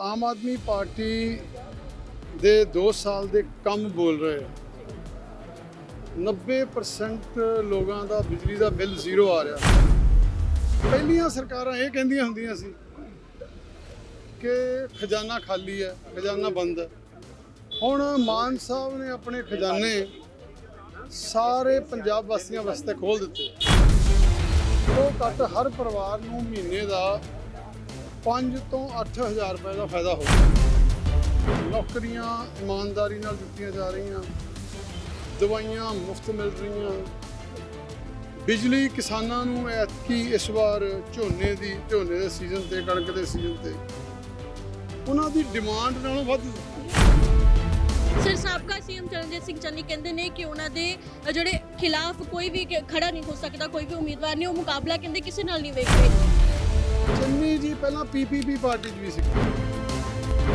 Aam Aadmi party ਦੇ 2 ਸਾਲ ਦੇ ਕੰਮ ਬੋਲ ਰਹੇ ਆ। 90% ਲੋਕਾਂ ਦਾ ਬਿਜਲੀ ਦਾ ਬਿੱਲ ਜ਼ੀਰੋ ਆ ਰਿਹਾ। ਪਹਿਲੀਆਂ ਸਰਕਾਰਾਂ ਇਹ ਕਹਿੰਦੀਆਂ ਹੁੰਦੀਆਂ ਸੀ ਕਿ ਖਜ਼ਾਨਾ ਖਾਲੀ ਹੈ, ਖਜ਼ਾਨਾ ਬੰਦ ਹੈ। ਹੁਣ ਮਾਨ ਸਾਹਿਬ ਨੇ ਆਪਣੇ ਖਜ਼ਾਨੇ ਸਾਰੇ ਪੰਜਾਬ ਵਾਸੀਆਂ ਵਾਸਤੇ ਖੋਲ ਦਿੱਤੇ। ਉਹ ਘੱਟ ਹਰ ਪਰਿਵਾਰ ਨੂੰ ਮਹੀਨੇ ਦਾ 5 ਤੋਂ 8000 ਰੁਪਏ ਦਾ ਫਾਇਦਾ ਹੋਊਗਾ ਨੌਕਰੀਆਂ ਇਮਾਨਦਾਰੀ ਨਾਲ ਦਿੱਤੀਆਂ ਜਾ ਰਹੀਆਂ। ਦਵਾਈਆਂ ਮੁਫਤ ਮਿਲ ਰਹੀਆਂ। ਬਿਜਲੀ ਕਿਸਾਨਾਂ ਨੂੰ ਐਤਕੀ ਇਸ ਵਾਰ ਝੋਨੇ ਦੀ, ਝੋਨੇ ਦੇ ਸੀਜ਼ਨ ਤੇ, ਕਣਕ ਦੇ ਸੀਜ਼ਨ ਤੇ। ਉਹਨਾਂ ਦੀ ਡਿਮਾਂਡ ਨਾਲੋਂ ਵੱਧ ਦਿੱਤੀ। ਸਰ, ਸਾਬਕਾ ਸੀਐਮ ਚਰਨਜੀਤ ਸਿੰਘ ਚੰਨੀ ਕਹਿੰਦੇ ਨੇ ਕਿ ਉਹਨਾਂ ਦੇ ਜਿਹੜੇ ਖਿਲਾਫ ਕੋਈ ਵੀ ਖੜਾ ਨਹੀਂ ਹੋ ਸਕਦਾ, ਕੋਈ ਵੀ ਉਮੀਦਵਾਰ ਨਹੀਂ, ਉਹ ਮੁਕਾਬਲਾ ਕਹਿੰਦੇ ਕਿਸੇ ਨਾਲ ਨਹੀਂ ਵੇਖ ਰਹੇ ਚੰਨੀ ਜੀ, ਪਹਿਲਾਂ ਪੀਪੀਪੀ ਪਾਰਟੀ 'ਚ ਵੀ ਸੀ।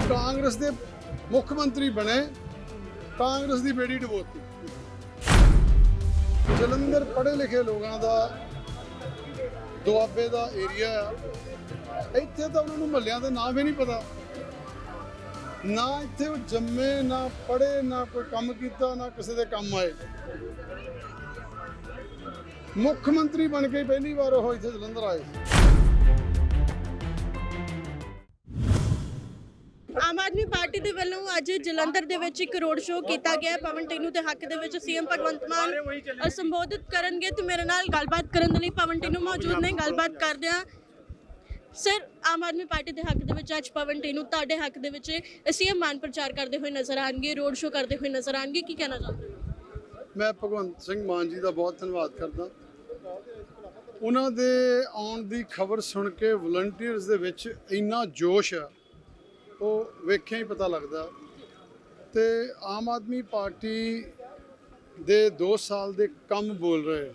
ਕਾਂਗਰਸ ਦੇ ਮੁੱਖ ਮੰਤਰੀ ਬਣੇ, ਕਾਂਗਰਸ ਦੀ ਬੇੜੀ ਡਬੋਤੀ। ਜਲੰਧਰ ਪੜ੍ਹੇ ਲਿਖੇ ਲੋਕਾਂ ਦਾ ਦੁਆਬੇ ਦਾ ਏਰੀਆ ਆ। ਇੱਥੇ ਤਾਂ ਉਹਨਾਂ ਨੂੰ ਮਹੱਲਿਆਂ ਦਾ ਨਾਮ ਹੀ ਨਹੀਂ ਪਤਾ। ਨਾ ਇੱਥੇ ਉਹ ਜੰਮੇ, ਨਾ ਪੜ੍ਹੇ, ਨਾ ਕੋਈ ਕੰਮ ਕੀਤਾ, ਨਾ ਕਿਸੇ ਦੇ ਕੰਮ ਆਏ। ਮੁੱਖ ਮੰਤਰੀ ਬਣ ਕੇ ਪਹਿਲੀ ਵਾਰ ਉਹ ਇੱਥੇ ਜਲੰਧਰ ਆਏ ਆਦਮੀ ਪਾਰਟੀ ਦੇ ਵੱਲੋਂ ਅੱਜ ਜਲੰਧਰ ਦੇ ਵਿੱਚ ਇੱਕ ਰੋਡ ਸ਼ੋਅ ਕੀਤਾ ਗਿਆ ਪਵਨ ਟੈਨੂ ਦੇ ਹੱਕ ਦੇ ਵਿੱਚ ਸੀਐਮ ਭਗਵੰਤ ਮਾਨ ਸੰਬੋਧਿਤ ਕਰਨਗੇ ਤੇ ਮੇਰੇ ਨਾਲ ਗੱਲਬਾਤ ਕਰਨ ਦੇ ਲਈ ਪਵਨ ਟੈਨੂ ਮੌਜੂਦ ਨੇ। ਗੱਲਬਾਤ ਕਰਦੇ ਹਾਂ ਸਰ, ਆਮ ਆਦਮੀ ਪਾਰਟੀ ਦੇ ਹੱਕ ਦੇ ਵਿੱਚ ਅੱਜ ਪਵਨ ਟੈਨੂ ਤੁਹਾਡੇ ਹੱਕ ਦੇ ਵਿੱਚ ਸੀਐਮ ਮਾਨ ਪ੍ਰਚਾਰ ਕਰਦੇ ਹੋਏ ਨਜ਼ਰ ਆਣਗੇ ਰੋਡ ਸ਼ੋਅ ਕਰਦੇ ਹੋਏ ਨਜ਼ਰ ਆਣਗੇ ਕੀ ਕਹਿਣਾ ਚਾਹੁੰਦੇ ਮੈਂ ਭਗਵੰਤ ਸਿੰਘ ਮਾਨ ਜੀ ਦਾ ਬਹੁਤ ਧੰਨਵਾਦ ਕਰਦਾ। ਉਹਨਾਂ ਦੇ ਆਉਣ ਦੀ ਖਬਰ ਸੁਣ ਕੇ ਵਲੰਟੀਅਰਸ ਦੇ ਵਿੱਚ ਇੰਨਾ ਜੋਸ਼ ਆ ਉਹ ਵੇਖਿਆ ਹੀ ਪਤਾ ਲੱਗਦਾ। ਤੇ ਆਮ ਆਦਮੀ ਪਾਰਟੀ ਦੇ 2 ਸਾਲ ਦੇ ਕੰਮ ਬੋਲ ਰਹੇ। ਆ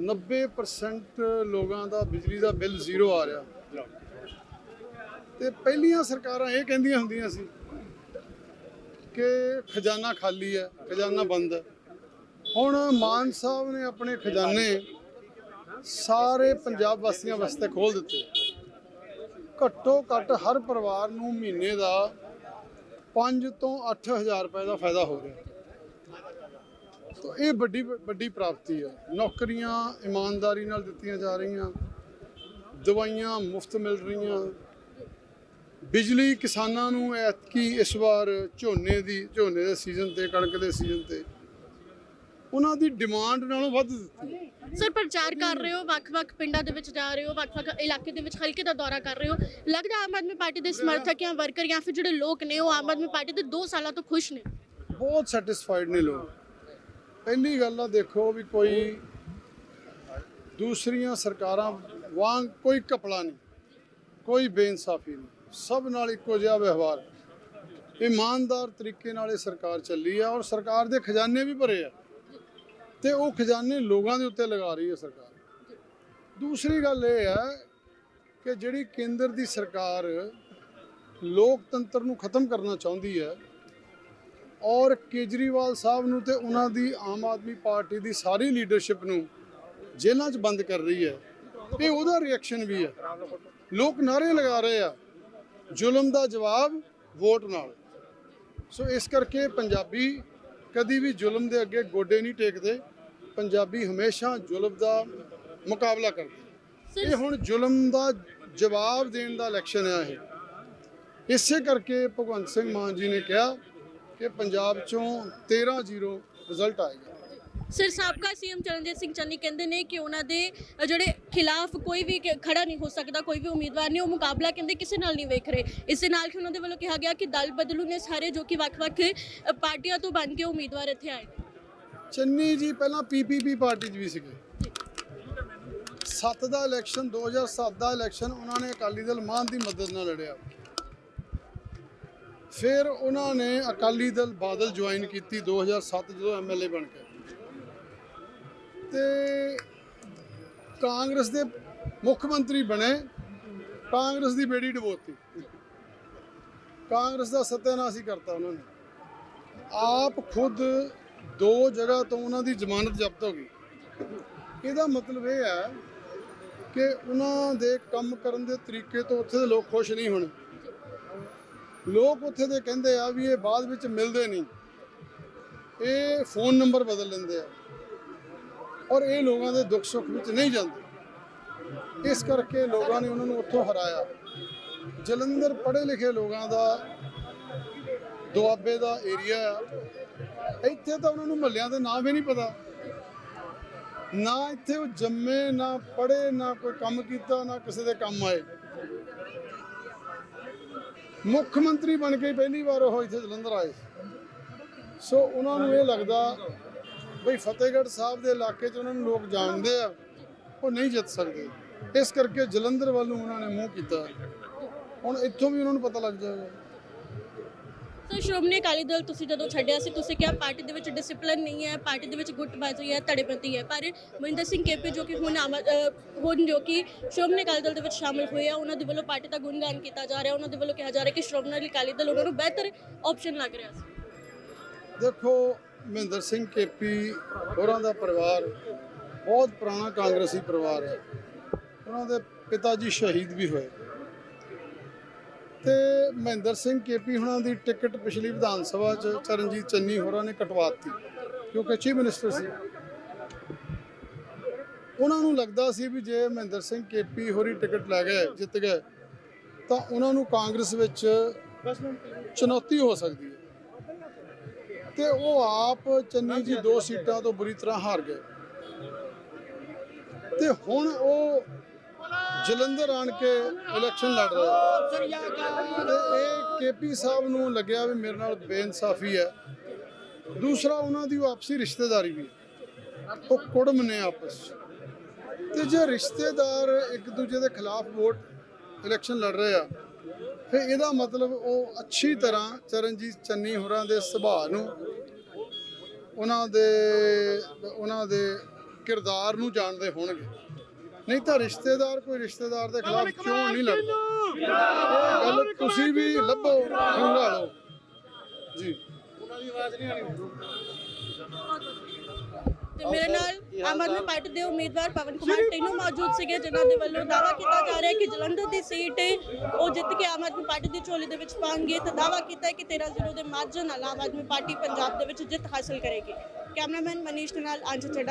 90% ਲੋਕਾਂ ਦਾ ਬਿਜਲੀ ਦਾ ਬਿੱਲ ਜ਼ੀਰੋ ਆ ਰਿਹਾ। ਤੇ ਪਹਿਲੀਆਂ ਸਰਕਾਰਾਂ ਇਹ ਕਹਿੰਦੀਆਂ ਹੁੰਦੀਆਂ ਸੀ ਕਿ ਖਜ਼ਾਨਾ ਖਾਲੀ ਹੈ, ਖਜ਼ਾਨਾ ਬੰਦ ਹੈ। ਹੁਣ ਮਾਨ ਸਾਹਿਬ ਨੇ ਆਪਣੇ ਖਜ਼ਾਨੇ ਸਾਰੇ ਪੰਜਾਬ ਵਾਸੀਆਂ ਵਾਸਤੇ ਖੋਲ ਦਿੱਤੇ। ਘੱਟੋ ਘੱਟ ਹਰ ਪਰਿਵਾਰ ਨੂੰ ਮਹੀਨੇ ਦਾ 5 ਤੋਂ 8000 ਰੁਪਏ ਦਾ ਫਾਇਦਾ ਹੋ ਰਿਹਾ। ਤਾਂ ਇਹ ਵੱਡੀ ਵੱਡੀ ਪ੍ਰਾਪਤੀ ਹੈ ਨੌਕਰੀਆਂ ਇਮਾਨਦਾਰੀ ਨਾਲ ਦਿੱਤੀਆਂ ਜਾ ਰਹੀਆਂ। ਦਵਾਈਆਂ ਮੁਫਤ ਮਿਲ ਰਹੀਆਂ। ਬਿਜਲੀ ਕਿਸਾਨਾਂ ਨੂੰ ਐਤਕੀ ਇਸ ਵਾਰ ਝੋਨੇ ਦੀ, ਝੋਨੇ ਦੇ ਸੀਜ਼ਨ ਤੇ, ਕਣਕ ਦੇ ਸੀਜ਼ਨ ਤੇ ਉਹਨਾਂ ਦੀ ਡਿਮਾਂਡ ਨਾਲੋਂ ਵੱਧ ਦਿੱਤੀ ਸਰ ਪ੍ਰਚਾਰ ਕਰ ਰਹੇ ਹੋ ਵੱਖ-ਵੱਖ ਪਿੰਡਾਂ ਦੇ ਵਿੱਚ ਜਾ ਰਹੇ ਹੋ ਵੱਖ-ਵੱਖ ਇਲਾਕੇ ਦੇ ਵਿੱਚ ਹਲਕੇ ਦਾ ਦੌਰਾ ਕਰ ਰਹੇ ਹੋ। ਲੱਗਦਾ ਆਮ ਆਦਮੀ ਪਾਰਟੀ ਦੇ ਸਮਰਥਕ ਜਾਂ ਵਰਕਰ ਜਾਂ ਫਿਰ ਜਿਹੜੇ ਲੋਕ ਨੇ ਉਹ ਆਮ ਆਦਮੀ ਪਾਰਟੀ ਦੇ 2 ਸਾਲਾਂ ਤੋਂ ਖੁਸ਼ ਨੇ। ਬਹੁਤ ਸੈਟੀਸਫਾਈਡ ਨੇ ਲੋਕ। ਪਹਿਲੀ ਗੱਲ ਆ ਦੇਖੋ ਵੀ ਕੋਈ ਦੂਸਰੀਆਂ ਸਰਕਾਰਾਂ ਵਾਂਗ ਕੋਈ ਕਪੜਾ ਨਹੀਂ ਕੋਈ ਬੇਇਨਸਾਫੀ ਨਹੀਂ। ਸਭ ਨਾਲ ਇੱਕੋ ਜਿਹਾ ਵਿਵਹਾਰ। ਇਮਾਨਦਾਰ ਤਰੀਕੇ ਨਾਲ ਇਹ ਸਰਕਾਰ ਚੱਲੀ ਆ ਔਰ ਸਰਕਾਰ ਦੇ ਖਜ਼ਾਨੇ ਵੀ ਭਰੇ ਆ। ਤੇ ਉਹ ਖਜ਼ਾਨੇ ਲੋਕਾਂ ਦੇ ਉੱਤੇ ਲਗਾ ਰਹੀ ਹੈ ਸਰਕਾਰ। ਦੂਸਰੀ ਗੱਲ ਇਹ ਹੈ ਕਿ ਜਿਹੜੀ ਕੇਂਦਰ ਦੀ ਸਰਕਾਰ ਲੋਕਤੰਤਰ ਨੂੰ ਖਤਮ ਕਰਨਾ ਚਾਹੁੰਦੀ ਹੈ ਔਰ ਕੇਜਰੀਵਾਲ ਸਾਹਿਬ ਨੂੰ ਤੇ ਉਹਨਾਂ ਦੀ ਆਮ ਆਦਮੀ ਪਾਰਟੀ ਦੀ ਸਾਰੀ ਲੀਡਰਸ਼ਿਪ ਨੂੰ ਜੇਲ੍ਹਾਂ 'ਚ ਬੰਦ ਕਰ ਰਹੀ ਹੈ ਇਹ ਉਹਦਾ ਰਿਐਕਸ਼ਨ ਵੀ ਹੈ। ਲੋਕ ਨਾਰੇ ਲਗਾ ਰਹੇ ਆ ਜ਼ੁਲਮ ਦਾ ਜਵਾਬ ਵੋਟ ਨਾਲ। ਸੋ ਇਸ ਕਰਕੇ ਪੰਜਾਬੀ ਕਦੀ ਵੀ ਜ਼ੁਲਮ ਦੇ ਅੱਗੇ ਗੋਡੇ ਨਹੀਂ ਟੇਕਦੇ। ਪੰਜਾਬੀ ਹਮੇਸ਼ਾ ਜ਼ੁਲਮ ਦਾ ਮੁਕਾਬਲਾ ਕਰਦੇ ਇਹ ਹੁਣ ਜ਼ੁਲਮ ਦਾ ਜਵਾਬ ਦੇਣ ਦਾ ਇਲੈਕਸ਼ਨ ਹੈ ਇਹ। ਇਸੇ ਕਰਕੇ ਭਗਵੰਤ ਸਿੰਘ ਮਾਨ ਜੀ ਨੇ ਕਿਹਾ ਕਿ ਪੰਜਾਬ ਚੋਂ 13-0 ਰਿਜ਼ਲਟ ਆਏਗਾ ਸਰ ਸਾਬਕਾ ਸੀਐਮ ਚਰਨਜੀਤ ਸਿੰਘ ਚੰਨੀ ਕਹਿੰਦੇ ਨੇ ਕਿ ਉਹਨਾਂ ਦੇ ਜਿਹੜੇ ਖਿਲਾਫ ਕੋਈ ਵੀ ਕ- ਖੜਾ ਨਹੀਂ ਹੋ ਸਕਦਾ ਕੋਈ ਵੀ ਉਮੀਦਵਾਰ ਨਹੀਂ ਉਹ ਮੁਕਾਬਲਾ ਕਹਿੰਦੇ ਕਿਸੇ ਨਾਲ ਨਹੀਂ ਵੇਖ ਰਹੇ। ਇਸ ਦੇ ਨਾਲ ਹੀ ਉਹਨਾਂ ਦੇ ਵੱਲੋਂ ਕਿਹਾ ਗਿਆ ਕਿ ਦਲ ਬਦਲੂ ਨੇ ਸਾਰੇ ਜੋ ਕਿ ਵੱਖ-ਵੱਖ ਪਾਰਟੀਆਂ ਤੋਂ ਬਣ ਕੇ ਉਮੀਦਵਾਰ ਇੱਥੇ ਆਏ ਚੰਨੀ ਜੀ ਪਹਿਲਾਂ ਪੀਪੀਪੀ ਪਾਰਟੀ 'ਚ ਵੀ ਸੀਗੇ। 7 ਦਾ ਇਲੈਕਸ਼ਨ 2007 ਦਾ ਇਲੈਕਸ਼ਨ, ਉਹਨਾਂ ਨੇ ਅਕਾਲੀ ਦਲ ਮਾਨ ਦੀ ਮਦਦ ਨਾਲ ਲੜਿਆ। ਫਿਰ ਉਹਨਾਂ ਨੇ ਅਕਾਲੀ ਦਲ ਬਾਦਲ ਜੁਆਇਨ ਕੀਤੀ 2007 ਜਦੋਂ ਐਮਐਲਏ ਬਣ ਕੇ। ਤੇ ਕਾਂਗਰਸ ਦੇ ਮੁੱਖ ਮੰਤਰੀ ਬਣੇ, ਕਾਂਗਰਸ ਦੀ ਬੇੜੀ ਡਬੋਤੀ। ਕਾਂਗਰਸ ਦਾ ਸੱਤਿਆਨਾਸ਼ ਹੀ ਕਰਤਾ ਉਹਨਾਂ ਨੇ। ਆਪ ਖੁਦ ਦੋ ਜਗ੍ਹਾ ਤੋਂ ਉਹਨਾਂ ਦੀ ਜ਼ਮਾਨਤ ਜ਼ਬਤ ਹੋ ਗਈ। ਇਹਦਾ ਮਤਲਬ ਇਹ ਹੈ ਕਿ ਉਹਨਾਂ ਦੇ ਕੰਮ ਕਰਨ ਦੇ ਤਰੀਕੇ ਤੋਂ ਉੱਥੇ ਦੇ ਲੋਕ ਖੁਸ਼ ਨਹੀਂ ਹੋਣ। ਲੋਕ ਉੱਥੇ ਦੇ ਕਹਿੰਦੇ ਆ ਵੀ ਇਹ ਬਾਅਦ ਵਿੱਚ ਮਿਲਦੇ ਨਹੀਂ। ਇਹ ਫੋਨ ਨੰਬਰ ਬਦਲ ਲੈਂਦੇ ਆ ਔਰ ਇਹ ਲੋਕਾਂ ਦੇ ਦੁੱਖ ਸੁੱਖ ਵਿੱਚ ਨਹੀਂ ਜਾਂਦੇ। ਇਸ ਕਰਕੇ ਲੋਕਾਂ ਨੇ ਉਹਨਾਂ ਨੂੰ ਉੱਥੋਂ ਹਰਾਇਆ। ਜਲੰਧਰ ਪੜ੍ਹੇ ਲਿਖੇ ਲੋਕਾਂ ਦਾ ਦੁਆਬੇ ਦਾ ਏਰੀਆ ਆ। ਇੱਥੇ ਤਾਂ ਉਹਨਾਂ ਨੂੰ ਮਹੱਲਿਆਂ ਦੇ ਨਾਮ ਵੀ ਨਹੀਂ ਪਤਾ। ਨਾ ਇੱਥੇ ਉਹ ਜੰਮੇ, ਨਾ ਪੜ੍ਹੇ, ਨਾ ਕੋਈ ਕੰਮ ਕੀਤਾ, ਨਾ ਕਿਸੇ ਦੇ ਕੰਮ ਆਏ। ਮੁੱਖ ਮੰਤਰੀ ਬਣ ਕੇ ਪਹਿਲੀ ਵਾਰ ਉਹ ਇੱਥੇ ਜਲੰਧਰ ਆਏ। ਸੋ ਉਹਨਾਂ ਨੂੰ ਇਹ ਲੱਗਦਾ ਬਈ ਫਤਿਹਗੜ੍ਹ ਸਾਹਿਬ ਦੇ ਇਲਾਕੇ 'ਚ ਉਹਨਾਂ ਨੂੰ ਲੋਕ ਜਾਣਦੇ ਆ, ਉਹ ਨਹੀਂ ਜਿੱਤ ਸਕਦੇ। ਇਸ ਕਰਕੇ ਜਲੰਧਰ ਵੱਲ ਨੂੰ ਉਹਨਾਂ ਨੇ ਮੂੰਹ ਕੀਤਾ। ਹੁਣ ਇੱਥੋਂ ਵੀ ਉਹਨਾਂ ਨੂੰ ਪਤਾ ਲੱਗ ਜਾਏਗਾ। ਸੋ ਸ਼੍ਰੋਮਣੀ ਅਕਾਲੀ ਦਲ ਤੁਸੀਂ ਜਦੋਂ ਛੱਡਿਆ ਸੀ ਤੁਸੀਂ ਕਿਹਾ ਪਾਰਟੀ ਦੇ ਵਿੱਚ ਡਿਸਪਲਿਨ ਨਹੀਂ ਹੈ ਪਾਰਟੀ ਦੇ ਵਿੱਚ ਗੁੱਟਬਾਜ਼ੀ ਹੈ ਧੜੇਬੰਦੀ ਹੈ। ਪਰ ਮਹਿੰਦਰ ਸਿੰਘ ਕੇਪੀ ਜੋ ਕਿ ਹੁਣ ਆਮ- ਅ, ਹੁਣ ਜੋ ਕਿ ਸ਼੍ਰੋਮਣੀ ਅਕਾਲੀ ਦਲ ਦੇ ਵਿੱਚ ਸ਼ਾਮਲ ਹੋਏ ਆ ਉਹਨਾਂ ਦੇ ਵੱਲੋਂ ਪਾਰਟੀ ਦਾ ਗੁਣਗਾਨ ਕੀਤਾ ਜਾ ਰਿਹਾ ਉਹਨਾਂ ਦੇ ਵੱਲੋਂ ਕਿਹਾ ਜਾ ਰਿਹਾ ਕਿ ਸ਼੍ਰੋਮਣੀ ਅਕਾਲੀ ਦਲ ਉਹਨਾਂ ਨੂੰ ਬਿਹਤਰ ਆਪਸ਼ਨ ਲੱਗ ਰਿਹਾ ਸੀ। ਦੇਖੋ ਮਹਿੰਦਰ ਸਿੰਘ ਕੇਪੀ ਹੋਰਾਂ ਦਾ ਪਰਿਵਾਰ ਬਹੁਤ ਪੁਰਾਣਾ ਕਾਂਗਰਸੀ ਪਰਿਵਾਰ ਹੈ। ਉਹਨਾਂ ਦੇ ਪਿਤਾ ਜੀ ਸ਼ਹੀਦ ਵੀ ਹੋਏ। ਤੇ ਮਹਿੰਦਰ ਸਿੰਘ ਕੇਪੀ ਹੁਣਾਂ ਦੀ ਟਿਕਟ ਪਿਛਲੀ ਵਿਧਾਨ ਸਭਾ ਚ ਚਰਨਜੀਤ ਚੰਨੀ ਹੋਰਾਂ ਨੇ ਕਟਵਾਤੀ, ਕਿਉਂਕਿ ਚੀਫ ਮਿਨਿਸਟਰ ਸੀ। ਉਹਨਾਂ ਨੂੰ ਲੱਗਦਾ ਸੀ ਵੀ ਜੇ ਮਹਿੰਦਰ ਸਿੰਘ ਕੇਪੀ ਹੋਰੀ ਟਿਕਟ ਲੈ ਗਏ, ਜਿੱਤ ਗਏ, ਤਾਂ ਉਹਨਾਂ ਨੂੰ ਕਾਂਗਰਸ ਵਿੱਚ ਚੁਣੌਤੀ ਹੋ ਸਕਦੀ ਹੈ। ਤੇ ਉਹ ਆਪ ਚੰਨੀ ਜੀ ਦੋ ਸੀਟਾਂ ਤੋਂ ਬੁਰੀ ਤਰ੍ਹਾਂ ਹਾਰ ਗਏ। ਤੇ ਹੁਣ ਉਹ ਜਲੰਧਰ ਆਣ ਕੇ ਇਲੈਕਸ਼ਨ ਲੜ ਰਹੇ ਆ। ਤੇ ਇਹ ਕੇਪੀ ਸਾਹਿਬ ਨੂੰ ਲੱਗਿਆ ਵੀ ਮੇਰੇ ਨਾਲ ਬੇਇਨਸਾਫੀ ਹੈ ਦੂਸਰਾ, ਉਹਨਾਂ ਦੀ ਆਪਸੀ ਰਿਸ਼ਤੇਦਾਰੀ ਵੀ ਉਹ ਕੁੜਮ ਨੇ ਆਪਸ 'ਚ। ਤੇ ਜੇ ਰਿਸ਼ਤੇਦਾਰ ਇੱਕ ਦੂਜੇ ਦੇ ਖਿਲਾਫ ਵੋਟ ਇਲੈਕਸ਼ਨ ਲੜ ਰਹੇ ਆ, ਫਿਰ ਇਹਦਾ ਮਤਲਬ ਉਹ ਅੱਛੀ ਤਰ੍ਹਾਂ ਚਰਨਜੀਤ ਚੰਨੀ ਹੋਰਾਂ ਦੇ ਸੁਭਾਅ ਨੂੰ, ਉਹਨਾਂ ਦੇ ਉਹਨਾਂ ਦੇ ਕਿਰਦਾਰ ਨੂੰ ਜਾਣਦੇ ਹੋਣਗੇ ਨਹੀਂ ਤਾਂ ਰਿਸ਼ਤੇਦਾਰ ਕੋਈ ਰਿਸ਼ਤੇਦਾਰ ਦੇ ਖਿਲਾਫ ਕਿਉਂ ਨਹੀਂ ਲੜਦਾ ਇਹ ਗੱਲ ਤੁਸੀਂ ਵੀ ਲੱਭੋ ਖੰਗਾਲੋ। ਜੀ। ਤੇ ਮੇਰੇ ਨਾਲ ਆਮ ਆਦਮੀ ਪਾਰਟੀ ਦੇ ਉਮੀਦਵਾਰ ਪਵਨ ਕੁਮਾਰ ਟੈਨੂ ਮੌਜੂਦ ਸੀਗੇ ਜਿਨ੍ਹਾਂ ਦੇ ਵੱਲੋਂ ਦਾਅਵਾ ਕੀਤਾ ਜਾ ਰਿਹਾ ਹੈ ਕਿ ਜਲੰਧਰ ਦੀ ਸੀਟ ਉਹ ਜਿੱਤ ਕੇ ਆਮ ਆਦਮੀ ਪਾਰਟੀ ਦੀ ਝੋਲੀ ਦੇ ਵਿੱਚ ਪਾਉਣਗੇ। ਤੇ ਦਾਅਵਾ ਕੀਤਾ ਹੈ ਕਿ 13-0 ਦੇ ਮਾਰਜਨ ਨਾਲ ਆਮ ਆਦਮੀ ਪਾਰਟੀ ਪੰਜਾਬ ਦੇ ਵਿੱਚ ਜਿੱਤ ਹਾਸਲ ਕਰੇਗੀ। ਕੈਮਰਾਮੈਨ ਮਨੀਸ਼ ਦੇ ਨਾਲ ਅੰਜ ਚੱਡਾ